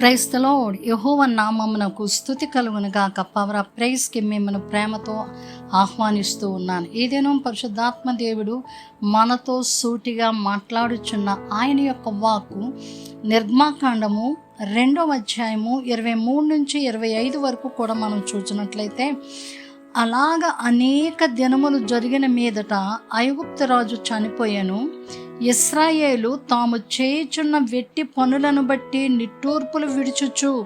ప్రైస్తలో యహోవ నామమునకు స్థుతి కలుగును గాక. పవర్ ఆఫ్ ప్రైజ్కి మిమ్మల్ని ప్రేమతో ఆహ్వానిస్తూ ఉన్నాను. ఏదేనో పరిశుద్ధాత్మ దేవుడు మనతో సూటిగా మాట్లాడుచున్న ఆయన యొక్క వాక్కు నిర్మాకాండము రెండవ అధ్యాయము ఇరవై మూడు నుంచి ఇరవై ఐదు వరకు కూడా మనం చూసినట్లయితే అలాగ అనేక దినములు జరిగిన మీదట ఐగుప్తురాజు చనిపోయాను. ఇస్రాయేలు తాము చేయుచున్న వెట్టి పనులను బట్టి నిట్టూర్పులు విడుచుచు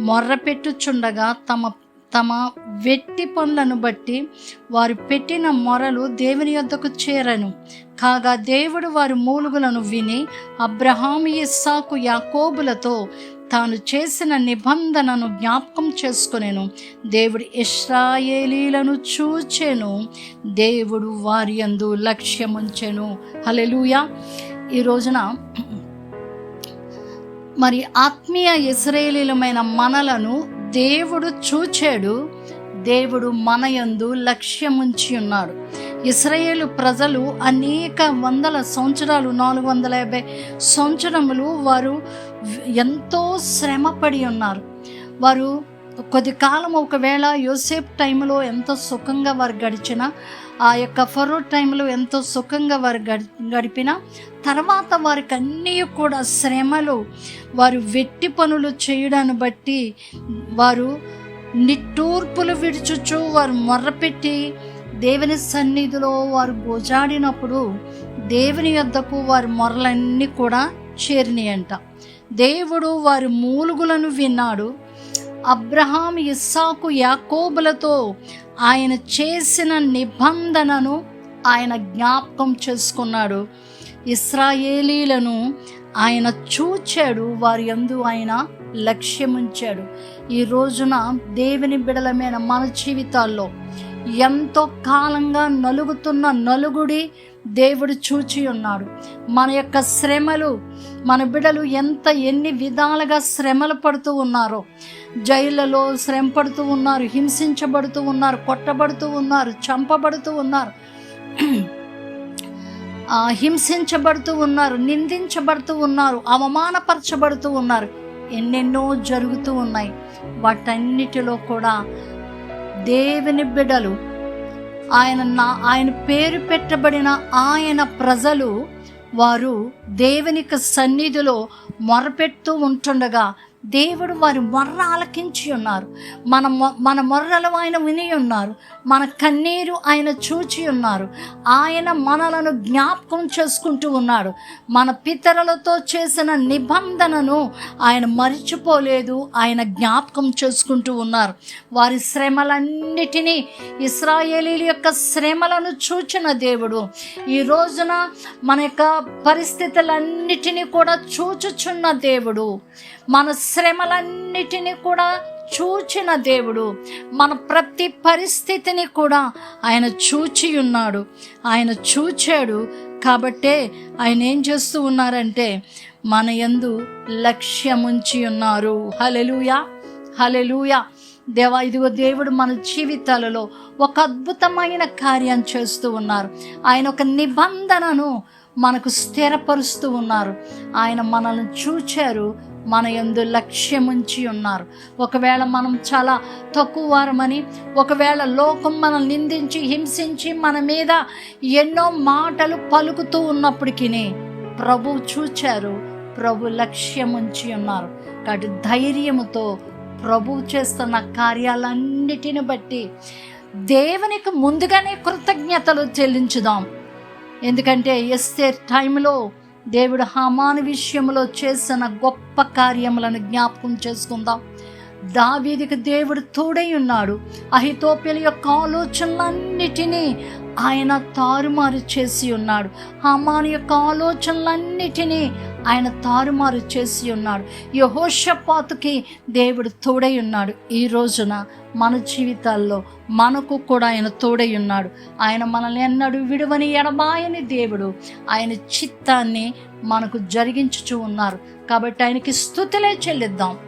మొర్రపెట్టుచుండగా తమ తమ వెట్టి పనులను బట్టి వారు పెట్టిన మొరలు దేవుని యొద్దకు చేరను. కాగా దేవుడు వారి మూలుగులను విని అబ్రహాం ఇస్సాకు యాకోబులతో తాను చేసిన నిబంధనను జ్ఞాపకం చేసుకునేను. దేవుడు ఇస్రాయేలీలను చూచెను. దేవుడు వారి యందు లక్ష్యముంచెను. హలెలుయా ఈ రోజున మరి ఆత్మీయ ఇస్రాయేలీలమైన మనలను దేవుడు చూచాడు. దేవుడు మన యందు లక్ష్యముంచి ఉన్నాడు ఇస్రాయేలు ప్రజలు అనేక వందల సంవత్సరాలు నాలుగు వందల యాభై సంవత్సరములు వారు ఎంతో శ్రమపడి ఉన్నారు. వారు కొద్ది కాలం ఒకవేళ యోసేఫ్ టైంలో ఎంతో సుఖంగా వారు గడిచిన ఆ యొక్క ఫరో టైంలో ఎంతో సుఖంగా వారు గడి గడిపిన తర్వాత వారికి అన్నీ కూడా శ్రమలు వారు వెట్టి పనులు చేయడాన్ని బట్టి వారు నిట్టూర్పులు విడుచుచు వారు మొర్రపెట్టి దేవుని సన్నిధిలో వారు గోజాడినప్పుడు దేవుని యొద్దకు వారి మొరలన్నీ కూడా చేరినాయంట. దేవుడు వారి మూలుగులను విన్నాడు. అబ్రహాం ఇస్సాకు యాకోబులతో ఆయన చేసిన నిబంధనను ఆయన జ్ఞాపకం చేసుకున్నాడు. ఇస్రాయేలీలను ఆయన చూచాడు. వారి ఎందు ఆయన లక్ష్యముంచాడు. ఈ రోజున దేవుని బిడలమైన మన జీవితాల్లో ఎంతో కాలంగా నలుగుతున్న నలుగుడి దేవుడు చూచి ఉన్నాడు మన యొక్క శ్రమలు మన బిడలు ఎంత ఎన్ని విధాలుగా శ్రమలు పడుతూ ఉన్నారో జైళ్ళలో శ్రమ పడుతూ ఉన్నారు హింసించబడుతూ ఉన్నారు కొట్టబడుతూ ఉన్నారు చంపబడుతూ ఉన్నారు హింసించబడుతూ ఉన్నారు నిందించబడుతూ ఉన్నారు అవమానపరచబడుతూ ఉన్నారు. ఎన్నెన్నో జరుగుతూ ఉన్నాయి. వాటన్నిటిలో కూడా దేవుని బిడలు. ఆయన నా ఆయన పేరు పెట్టబడిన ఆయన ప్రజలు వారు దేవునికి సన్నిధిలో మొరపెడుతూ ఉంటుండగా దేవుడు వారి మొర్ర ఆలకించి ఉన్నారు. మన మొ- మన మొర్రలు ఆయన విని ఉన్నారు. మన కన్నీరు ఆయన చూచి ఉన్నారు. ఆయన మనలను జ్ఞాపకం చేసుకుంటూ ఉన్నాడు. మన పితరులతో చేసిన నిబంధనను ఆయన మరిచిపోలేదు. ఆయన జ్ఞాపకం చేసుకుంటూ ఉన్నారు. వారి శ్రమలన్నిటినీ ఇస్రాయేలీల యొక్క శ్రమలను చూచిన దేవుడు ఈ రోజున మన యొక్క పరిస్థితులన్నిటినీ కూడా చూచుచున్న దేవుడు. మన శ్రమలన్నిటినీ కూడా చూచిన దేవుడు. మన ప్రతి పరిస్థితిని కూడా ఆయన చూచి ఉన్నాడు. ఆయన చూచాడు కాబట్టే ఆయన ఏం చేస్తూ ఉన్నారంటే మన ఎందు లక్ష్యముంచి ఉన్నారు. హలెలుయా హలెలుయా దేవా ఇదిగో దేవుడు మన జీవితాలలో ఒక అద్భుతమైన కార్యం చేస్తూ ఉన్నారు. ఆయన ఒక నిబంధనను మనకు స్థిరపరుస్తూ ఉన్నారు. ఆయన మనల్ని చూచారు మన ఎందు లక్ష్యముంచి ఉన్నారు. ఒకవేళ మనం చాలా తక్కువ వారమని ఒకవేళ లోకం మనం నిందించి హింసించి మన మీద ఎన్నో మాటలు పలుకుతూ ఉన్నప్పటికీ ప్రభు చూచారు ప్రభు లక్ష్యముంచి ఉన్నారు. కాబట్టి ధైర్యముతో ప్రభు చేస్తున్న కార్యాలన్నిటిని బట్టి దేవునికి ముందుగానే కృతజ్ఞతలు చెల్లించుదాం. ఎందుకంటే ఎస్తే టైంలో దేవుడు హమాను విషయంలో చేసిన గొప్ప కార్యములను జ్ఞాపకం చేసుకుందాం. దావీదికి దేవుడు తోడై ఉన్నాడు. అహితోపిల యొక్క ఆలోచనలన్నిటినీ ఆయన తారుమారు చేసి ఉన్నాడు. హమాన్ యొక్క ఆలోచనలన్నిటినీ ఆయన తారుమారు చేసి ఉన్నాడు. యహోషపాతుకి దేవుడు తోడై ఉన్నాడు. ఈ రోజున మన జీవితాల్లో మనకు కూడా ఆయన తోడై ఉన్నాడు. ఆయన మనల్ని ఎన్నడూ విడువని ఎడబాయని దేవుడు ఆయన చిత్తాన్ని మనకు జరిగించుచూ ఉన్నారు. కాబట్టి ఆయనకి స్థుతులే చెల్లిద్దాం.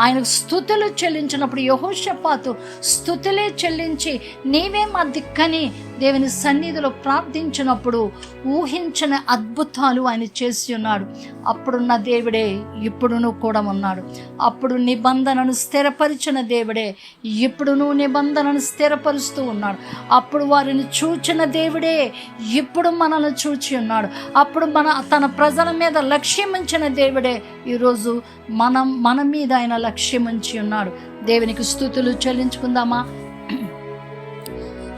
ఆయనకు స్థుతులు చెల్లించినప్పుడు యహోషపాతు స్థుతులే చెల్లించి నీవే మా దిక్కని దేవుని సన్నిధిలో ప్రార్థించినప్పుడు ఊహించని అద్భుతాలు ఆయన చేసి ఉన్నాడు. అప్పుడున్న దేవుడే ఇప్పుడును కూడా ఉన్నాడు. అప్పుడు నిబంధనను స్థిరపరిచిన దేవుడే ఇప్పుడును నిబంధనను స్థిరపరుస్తూ ఉన్నాడు. అప్పుడు వారిని చూచిన దేవుడే ఇప్పుడు మనల్ని చూచి ఉన్నాడు. అప్పుడు మన తన ప్రజల మీద లక్ష్యమించిన దేవుడే ఈరోజు మనం మన మీద ఆయన లక్ష్యమించి ఉన్నాడు. దేవునికి స్థుతులు చెల్లించుకుందామా?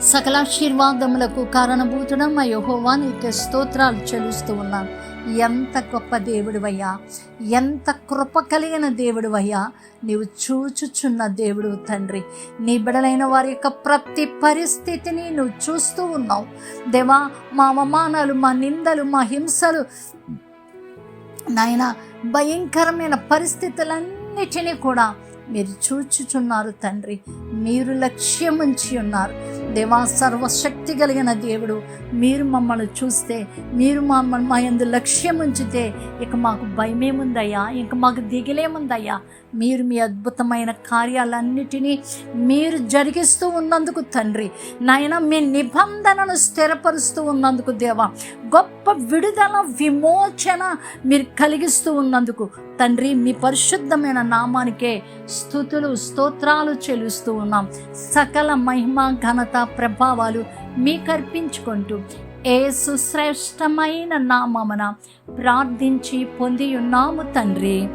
సకలాశీర్వాదములకు కారణభూతుడమ్మ యహోవా. నీకే స్తోత్రాలు చెల్లిస్తూ ఉన్నాను ఎంత గొప్ప దేవుడివయ్యా. ఎంత కృప కలిగిన దేవుడివయ్యా. నీవు చూచుచున్న దేవుడు తండ్రి. నీ బిడలైన వారి యొక్క ప్రతి పరిస్థితిని నువ్వు చూస్తూ ఉన్నావు. దేవా మా అవమానాలు మా నిందలు మా హింసలు నాయన భయంకరమైన పరిస్థితులన్నిటినీ కూడా మీరు చూచుచున్నారు తండ్రి. మీరు లక్ష్యం ఉంచి ఉన్నారు. దేవా సర్వశక్తి కలిగిన దేవుడు మీరు మమ్మల్ని చూస్తే మీరు మమ్మల్ని మా ఎందు లక్ష్యం ఉంచితే ఇక మాకు భయమేముందయ్యా? ఇంక మాకు దిగిలేముందయ్యా? మీరు మీ అద్భుతమైన కార్యాలన్నిటినీ మీరు జరిగిస్తూ ఉన్నందుకు తండ్రి. నాయన మీ నిబంధనను స్థిరపరుస్తూ ఉన్నందుకు దేవా గొప్ప విడుదల విమోచన మీరు కలిగిస్తూ ఉన్నందుకు తండ్రి మీ పరిశుద్ధమైన నామానికే స్థుతులు స్తోత్రాలు చెల్లిస్తూ ఉన్నాం. సకల మహిమ ఘనత ప్రభావాలు మీకు అర్పించుకుంటూ ఏ సుశ్రేష్టమైన నామమున ప్రార్థించి పొంది ఉన్నాము తండ్రి.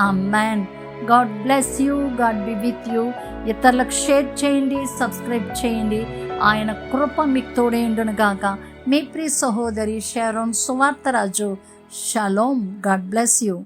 Amen God bless you God be with you. ఇతరులకు షేర్ చేయండి సబ్స్క్రైబ్ చేయండి. ఆయన కృప మీకు తోడేండును గాక మీ ప్రియ సహోదరి షారోన్ సువార్తరాజు. షలోమ్ గాడ్ బ్లెస్ యూ.